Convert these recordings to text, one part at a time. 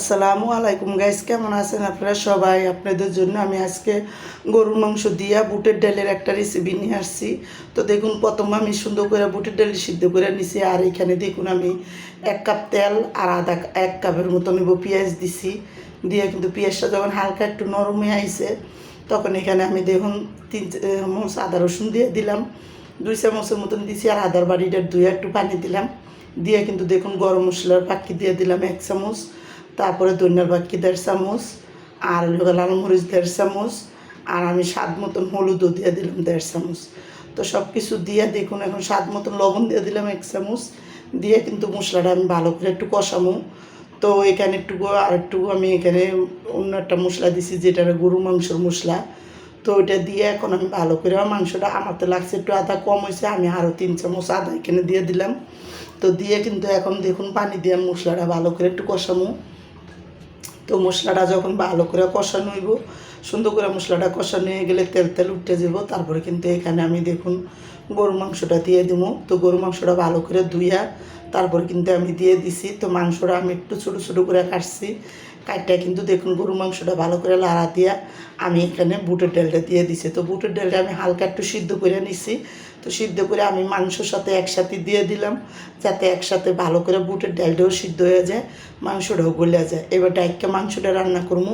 আসসালামু আলাইকুম গাইস, কেমন আছেন আপনারা সবাই? আপনাদের জন্য আমি আজকে গরুর মাংস দিয়া বুটের ডালের একটা রেসিপি নিয়ে আসছি। তো দেখুন, প্রথম আমি সুন্দর করে বুটের ডাল সিদ্ধ করে নিছি, আর এখানে দেখুন আমি এক কাপ তেল আর আধা এক কাপের মতো নেব পেঁয়াজ দিছি। দিয়ে কিন্তু পেঁয়াজটা যখন হালকা একটু নরম আইছে, তখন এখানে আমি দেখুন তিন চামচ আদা রসুন দিয়ে দিলাম। দুই চামচের মতন দিছি আর আদার বাড়িটার দুই একটু পানি দিলাম। দিয়ে কিন্তু দেখুন গরম মশলার পাখি দিয়ে দিলাম এক চামচ। তারপরে ধনিয়ার পাখি দেড় চামচ, আর লাল মরিচ দেড় চামচ, আর আমি স্বাদ মতন হলুদও দিয়ে দিলাম দেড় চামচ। তো সব কিছু দিয়ে দেখুন, এখন স্বাদ মতন লবণ দিয়ে দিলাম এক চামচ। দিয়ে কিন্তু মশলাটা আমি ভালো করে একটু কষামো তো এখানে একটু আর একটু আমি এখানে অন্য একটা মশলা দিছি, যেটা গরু মাংসর মশলা। তো ওইটা দিয়ে এখন আমি ভালো করে মাংসটা, আমার তো লাগছে একটু আদা কম হয়েছে, আমি আরও তিন চামচ আদা এখানে দিয়ে দিলাম। তো দিয়ে কিন্তু এখন দেখুন, পানি দিয়ে মশলাটা ভালো করে একটু কষামো তো মশলাটা যখন ভালো করে কষানো হইব সুন্দর করে মশলাটা কষানো হয়ে গেলে তেল তেল উঠে যাব। তারপরে কিন্তু এখানে আমি দেখুন গরু মাংসটা দিয়ে দিব। তো গরু মাংসটা ভালো করে ধুইয়া তারপর কিন্তু আমি দিয়ে দিছি। তো মাংসটা আমি একটু ছোটো ছোটো করে কাটছি। কাটটা কিন্তু দেখুন গরু মাংসটা ভালো করে লাড়া দিয়া আমি এখানে বুটের ডালটা দিয়ে দিছি। তো বুটের ডালটা আমি হালকা একটু সিদ্ধ করে নিছি। তো সিদ্ধ করে আমি মাংসর সাথে একসাথে দিয়ে দিলাম যাতে একসাথে ভালো করে বুটের ডালটাও সিদ্ধ হয়ে যায়, মাংসটাও গলে যায়। এবার ডাইককে মাংসটা রান্না করব।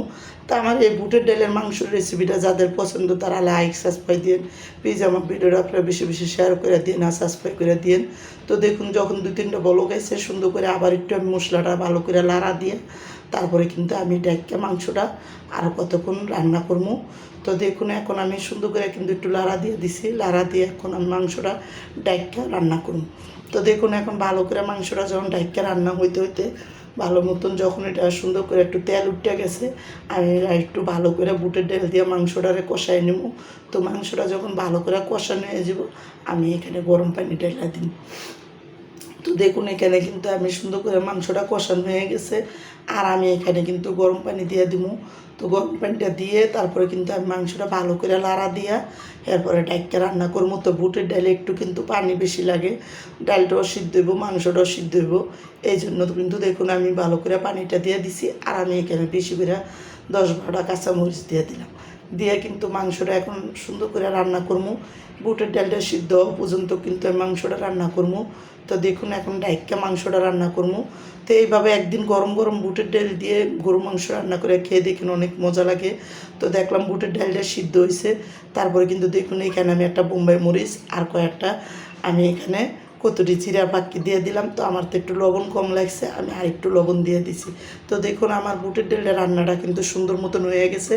তো আমার এই বুটের ডালের মাংসের রেসিপিটা যাদের পছন্দ তারা লাইক সাবস্ক্রাইব দিন প্লিজ আমার ভিডিওটা আপনারা বেশি বেশি শেয়ার করে দিন আর সাবস্ক্রাইব করে দিন তো দেখুন, যখন দু তিনটা বলো গেছে সুন্দর করে আবার একটু আমি মশলাটা ভালো করে লাড়া দিয়ে তারপরে কিন্তু আমি ডাইককে মাংসটা আরও কতক্ষণ রান্না করব। তো দেখুন, এখন আমি সুন্দর করে কিন্তু একটু লাড়া দিয়ে দিছি। লাড়া দিয়ে এখন আমি মাংসটা ডাইককে রান্না করব। তো দেখুন, এখন ভালো করে মাংসটা যখন ডাইককে রান্না হইতে হইতে ভালো মতন যখন এটা সুন্দর করে একটু তেল উঠে গেছে আমি একটু ভালো করে বুটের ডাল দিয়ে মাংসটারে কষাই নেব তো মাংসটা যখন ভালো করে কষানো হয়ে যাব, আমি এখানে গরম পানি ঢেলা দিই দেখুন, এখানে কিন্তু আমি সুন্দর করে মাংসটা কষানো হয়ে গেছে। আর আমি এখানে কিন্তু গরম পানি দিয়ে দিব তো গরম পানিটা দিয়ে তারপরে কিন্তু আমি মাংসটা ভালো করে লাড়া দিয়া এরপরে ডাইককে রান্না করব তো বুটের ডালে একটু কিন্তু পানি বেশি লাগে। ডালটাও সিদ্ধ হইব, মাংসটাও সিদ্ধ হইব। এই জন্য কিন্তু দেখুন, আমি ভালো করে পানিটা দিয়ে দিছি। আর আমি এখানে বেশি করে দশ বারোটা কাঁচামরিচ দিয়ে দিলাম। দিয়ে কিন্তু মাংসটা এখন সুন্দর করে রান্না করব বুটের ডালটা সিদ্ধ পর্যন্ত কিন্তু আমি মাংসটা রান্না করব তো দেখুন এখন ডাইক্কা মাংসটা রান্না করব তো এইভাবে একদিন গরম গরম বুটের ডাল দিয়ে গরু মাংস রান্না করে খেয়ে দেখুন অনেক মজা লাগে। তো দেখলাম বুটের ডালটা সিদ্ধ হয়েছে তারপরে কিন্তু দেখুন এখানে আমি একটা বোম্বাই মরিচ আর কয়েকটা আমি এখানে কতটি চিরা পাক্কি দিয়ে দিলাম। তো আমার তো একটু লবণ কম লাগছে, আমি আর একটু লবণ দিয়ে দিছি। তো দেখুন আমার বুটের ডালটা রান্নাটা কিন্তু সুন্দর মতন হয়ে গেছে।